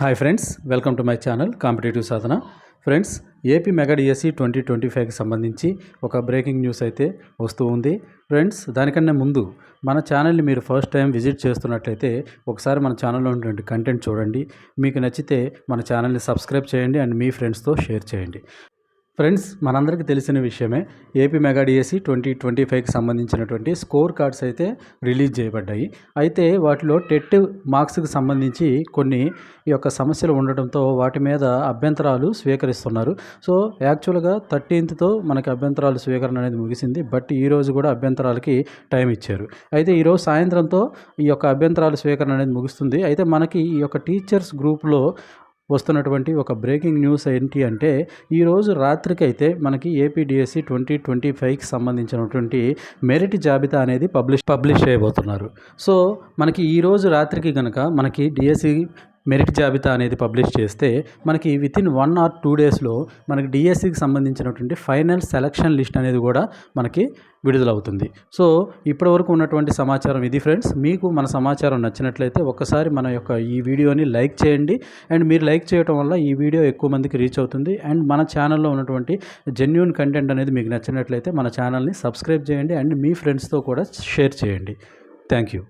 Hi friends welcome to my channel competitive Sadhana friends AP mega DSC twenty twenty ఫైవ్కి సంబంధించి ఒక breaking news అయితే వస్తూ ఉంది. ఫ్రెండ్స్ దానికన్నా ముందు మన ఛానల్ని మీరు ఫస్ట్ టైం విజిట్ చేస్తున్నట్లయితే ఒకసారి మన ఛానల్లో ఉన్నటువంటి కంటెంట్ చూడండి. మీకు నచ్చితే మన ఛానల్ని సబ్స్క్రైబ్ చేయండి అండ్ మీ ఫ్రెండ్స్తో షేర్ చేయండి. ఫ్రెండ్స్ మనందరికీ తెలిసిన విషయమే. AP mega DSC twenty twenty ఫైవ్కి సంబంధించినటువంటి స్కోర్ కార్డ్స్ అయితే రిలీజ్ చేయబడ్డాయి. అయితే వాటిలో టెట్ మార్క్స్కి సంబంధించి కొన్ని ఈ యొక్క సమస్యలు ఉండటంతో వాటి మీద అభ్యంతరాలు స్వీకరిస్తున్నారు. సో యాక్చువల్గా థర్టీన్త్తో మనకి అభ్యంతరాలు స్వీకరణ అనేది ముగిసింది. బట్ ఈరోజు కూడా అభ్యంతరాలకి టైం ఇచ్చారు. అయితే ఈరోజు సాయంత్రంతో ఈ యొక్క అభ్యంతరాలు స్వీకరణ అనేది ముగుస్తుంది. అయితే మనకి ఈ యొక్క టీచర్స్ గ్రూప్లో వస్తున్నటువంటి ఒక బ్రేకింగ్ న్యూస్ ఏంటి అంటే ఈరోజు రాత్రికైతే మనకి ఏపీడిఎస్సి ట్వంటీ ట్వంటీ ఫైవ్కి సంబంధించినటువంటి మెరిట్ జాబితా అనేది పబ్లిష్ పబ్లిష్ చేయబోతున్నారు. సో మనకి ఈరోజు రాత్రికి కనుక మనకి డిఎస్సి మెరిట్ జాబితా అనేది పబ్లిష్ చేస్తే మనకి with in one or two డేస్లో మనకి డిఎస్సికి సంబంధించినటువంటి ఫైనల్ సెలక్షన్ లిస్ట్ అనేది కూడా మనకి విడుదలవుతుంది. సో ఇప్పటివరకు ఉన్నటువంటి సమాచారం ఇది ఫ్రెండ్స్. మీకు మన సమాచారం నచ్చినట్లయితే ఒక్కసారి మన యొక్క ఈ వీడియోని లైక్ చేయండి. అండ్ మీరు లైక్ చేయడం వల్ల ఈ వీడియో ఎక్కువ మందికి రీచ్ అవుతుంది. అండ్ మన ఛానల్లో ఉన్నటువంటి జెన్యున్ కంటెంట్ అనేది మీకు నచ్చినట్లయితే మన ఛానల్ని సబ్స్క్రైబ్ చేయండి. అండ్ మీ ఫ్రెండ్స్తో కూడా షేర్ చేయండి. Thank you.